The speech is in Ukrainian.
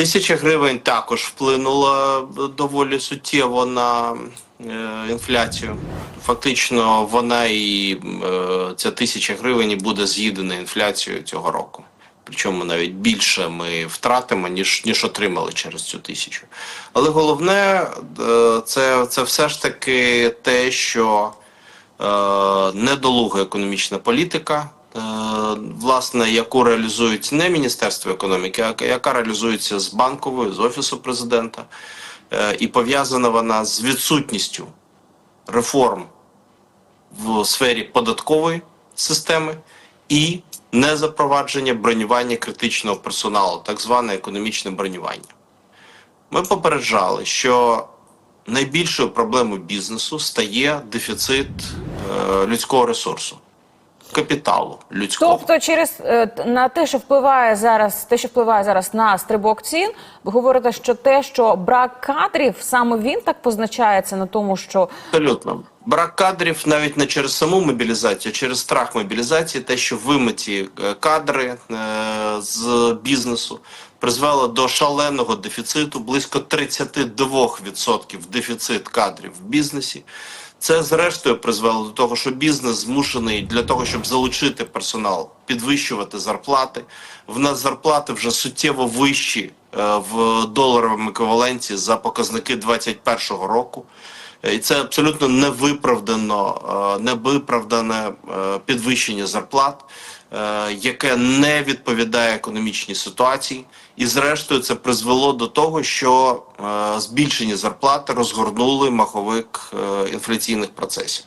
Тисяча гривень також вплинула доволі суттєво на е, інфляцію. Фактично, вона і е, ця тисяча гривень буде з'їдена інфляцією цього року. Причому навіть більше ми втратимо, ніж, ніж отримали через цю тисячу. Але головне, е, це, це все ж таки те, що недолуга економічна політика, власне, яку реалізують не Міністерство економіки, а яка реалізується з банковою, з офісу президента, е, і пов'язана вона з відсутністю реформ в сфері податкової системи і незапровадження бронювання критичного персоналу, так зване економічне бронювання. Ми попереджали, що найбільшою проблемою бізнесу стає дефіцит е, людського ресурсу, капіталу людського. Тобто, через е, на те, що впливає зараз, те, що впливає зараз на стрибок цін, ви говорите, що те, що брак кадрів, саме він так позначається на тому, що Абсолютно. Брак кадрів навіть не через саму мобілізацію, а через страх мобілізації, те, що вимиті е, кадри е, з бізнесу, призвело до шаленого дефіциту, близько 32% дефіцит кадрів в бізнесі. Це зрештою призвело до того, що бізнес змушений для того, щоб залучити персонал, підвищувати зарплати. В нас зарплати вже суттєво вищі е, в доларовому еквіваленті за показники 2021 року. І це абсолютно невиправдано, е, невиправдане е, підвищення зарплат, е, яке не відповідає економічній ситуації. І зрештою це призвело до того, що збільшення зарплати розгорнули маховик інфляційних процесів.